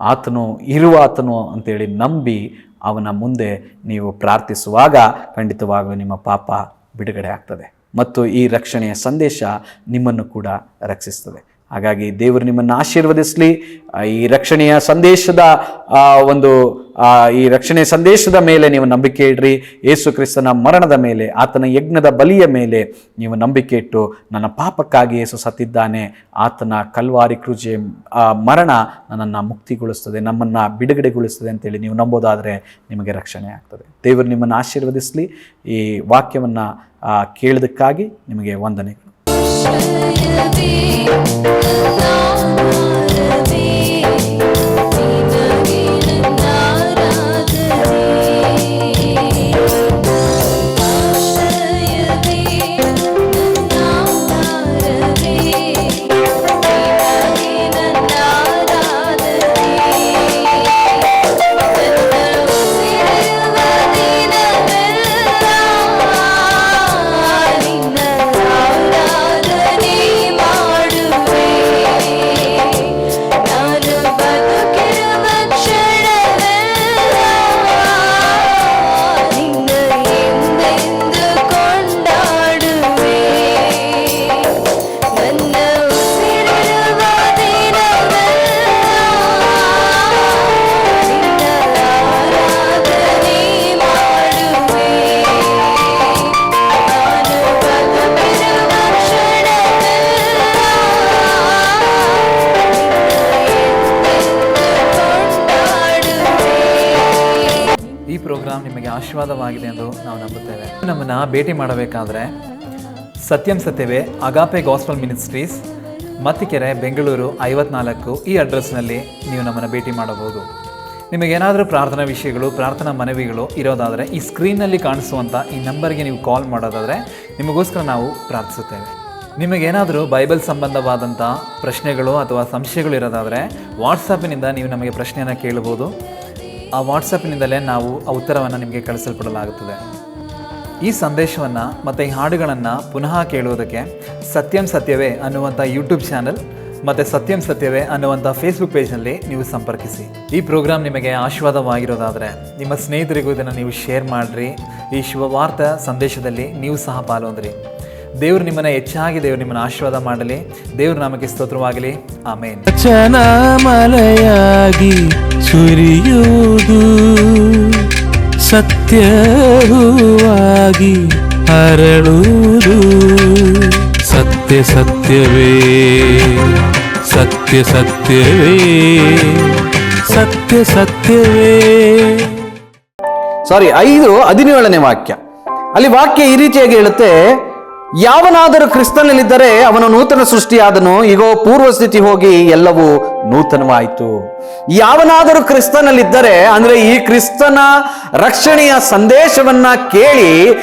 ಆತನು ಇರುವಾತನು ಅಂತೇಳಿ ನಂಬಿ ಅವನ ಮುಂದೆ ನೀವು ಪ್ರಾರ್ಥಿಸುವಾಗ ಖಂಡಿತವಾಗಲೂ ನಿಮ್ಮ ಪಾಪ ಬಿಡುಗಡೆ ಆಗ್ತದೆ. ಮತ್ತು ಈ ರಕ್ಷಣೆಯ ಸಂದೇಶ ನಿಮ್ಮನ್ನು ಕೂಡ ರಕ್ಷಿಸ್ತದೆ. ಹಾಗಾಗಿ ದೇವರು ನಿಮ್ಮನ್ನು ಆಶೀರ್ವದಿಸಲಿ. ಈ ರಕ್ಷಣೆಯ ಸಂದೇಶದ ಒಂದು ಈ ರಕ್ಷಣೆಯ ಸಂದೇಶದ ಮೇಲೆ ನೀವು ನಂಬಿಕೆ ಇಡ್ರಿ. ಯೇಸು ಕ್ರಿಸ್ತನ ಮರಣದ ಮೇಲೆ, ಆತನ ಯಜ್ಞದ ಬಲಿಯ ಮೇಲೆ ನೀವು ನಂಬಿಕೆ ಇಟ್ಟು ನನ್ನ ಪಾಪಕ್ಕಾಗಿ ಯೇಸು ಸತ್ತಿದ್ದಾನೆ. ಆತನ ಕಲ್ವಾರಿ ಕೃಜೆ ಮರಣ ನನ್ನನ್ನು ಮುಕ್ತಿಗೊಳಿಸ್ತದೆ, ನಮ್ಮನ್ನು ಬಿಡುಗಡೆಗೊಳಿಸ್ತದೆ ಅಂತೇಳಿ ನೀವು ನಂಬೋದಾದರೆ ನಿಮಗೆ ರಕ್ಷಣೆ ಆಗ್ತದೆ. ದೇವರು ನಿಮ್ಮನ್ನು ಆಶೀರ್ವದಿಸಲಿ. ಈ ವಾಕ್ಯವನ್ನು ಕೇಳಿದಕ್ಕಾಗಿ ನಿಮಗೆ should you be alone? ಆಶೀರ್ವಾದವಾಗಿದೆ ಎಂದು ನಾವು ನಂಬುತ್ತೇವೆ. ನಮ್ಮನ್ನು ಭೇಟಿ ಮಾಡಬೇಕಾದ್ರೆ ಸತ್ಯಂ ಸತ್ಯವೇ Agape gospel ministries Mathikere, Bengaluru ಐವತ್ನಾಲ್ಕು ಈ ಅಡ್ರೆಸ್ನಲ್ಲಿ ನೀವು ನಮ್ಮನ್ನು ಭೇಟಿ ಮಾಡಬಹುದು. ನಿಮಗೇನಾದರೂ ಪ್ರಾರ್ಥನಾ ವಿಷಯಗಳು, ಪ್ರಾರ್ಥನಾ ಮನವಿಗಳು ಇರೋದಾದರೆ ಈ ಸ್ಕ್ರೀನ್ನಲ್ಲಿ ಕಾಣಿಸುವಂಥ ಈ ನಂಬರ್ಗೆ ನೀವು ಕಾಲ್ ಮಾಡೋದಾದರೆ ನಿಮಗೋಸ್ಕರ ನಾವು ಪ್ರಾರ್ಥಿಸುತ್ತೇವೆ. ನಿಮಗೇನಾದರೂ ಬೈಬಲ್ ಸಂಬಂಧವಾದಂಥ ಪ್ರಶ್ನೆಗಳು ಅಥವಾ ಸಂಶಯಗಳು ಇರೋದಾದರೆ ವಾಟ್ಸಪ್ಪಿನಿಂದ ನೀವು ನಮಗೆ ಪ್ರಶ್ನೆಯನ್ನು ಕೇಳಬಹುದು ಆ ವಾಟ್ಸಪ್ನಿಂದಲೇ ನಾವು ಆ ಉತ್ತರವನ್ನು ನಿಮಗೆ ಕಳಿಸಲ್ಪಡಲಾಗುತ್ತದೆ. ಈ ಸಂದೇಶವನ್ನು ಮತ್ತು ಈ ಹಾಡುಗಳನ್ನು ಪುನಃ ಕೇಳುವುದಕ್ಕೆ ಸತ್ಯಂ ಸತ್ಯವೇ ಅನ್ನುವಂಥ ಯೂಟ್ಯೂಬ್ ಚಾನಲ್ ಮತ್ತು ಸತ್ಯಂ ಸತ್ಯವೇ ಅನ್ನುವಂಥ ಫೇಸ್ಬುಕ್ ಪೇಜ್ನಲ್ಲಿ ನೀವು ಸಂಪರ್ಕಿಸಿ. ಈ ಪ್ರೋಗ್ರಾಮ್ ನಿಮಗೆ ಆಶೀರ್ವಾದವಾಗಿರೋದಾದರೆ ನಿಮ್ಮ ಸ್ನೇಹಿತರಿಗೂ ಇದನ್ನು ನೀವು ಶೇರ್ ಮಾಡಿರಿ. ಈ ಶುಭವಾರ್ತ ಸಂದೇಶದಲ್ಲಿ ನೀವು ಸಹ ಪಾಲ್ಗೊಂಡ್ರಿ. ದೇವರು ನಿಮ್ಮನ್ನ ಹೆಚ್ಚಾಗಿ ದೇವರು ನಿಮ್ಮನ್ನ ಆಶೀರ್ವಾದ ಮಾಡಲಿ. ದೇವರು ನಮಗೆ ಸ್ತೋತ್ರವಾಗಲಿ. ಆಮೇನ್. ಚನ ಮಲೆಯಾಗಿ ಸುರಿಯುವುದು ಸತ್ಯವಾಗಿ ಹರಳುವುದು. ಸತ್ಯ ಸತ್ಯವೇ ಸತ್ಯ ಸತ್ಯವೇ ಸತ್ಯ ಸತ್ಯವೇ. ಸಾರಿ ಐದು ಹದಿನೇಳನೇ ವಾಕ್ಯ. ಅಲ್ಲಿ ವಾಕ್ಯ ಈ ರೀತಿಯಾಗಿ ಹೇಳುತ್ತೆ ಯಾವನಾದರೂ ಕ್ರಿಸ್ತನಲ್ಲಿದ್ದರೆ ಅವನು ನೂತನ ಸೃಷ್ಟಿಯಾದನು. ಈಗ ಪೂರ್ವ ಸ್ಥಿತಿ ಹೋಗಿ ಎಲ್ಲವೂ ನೂತನವಾಯಿತು. ಯಾವನಾದರೂ ಕ್ರಿಸ್ತನಲ್ಲಿದ್ದರೆ, ಅಂದ್ರೆ ಈ ಕ್ರಿಸ್ತನ ರಕ್ಷಣೆಯ ಸಂದೇಶವನ್ನ ಕೇಳಿ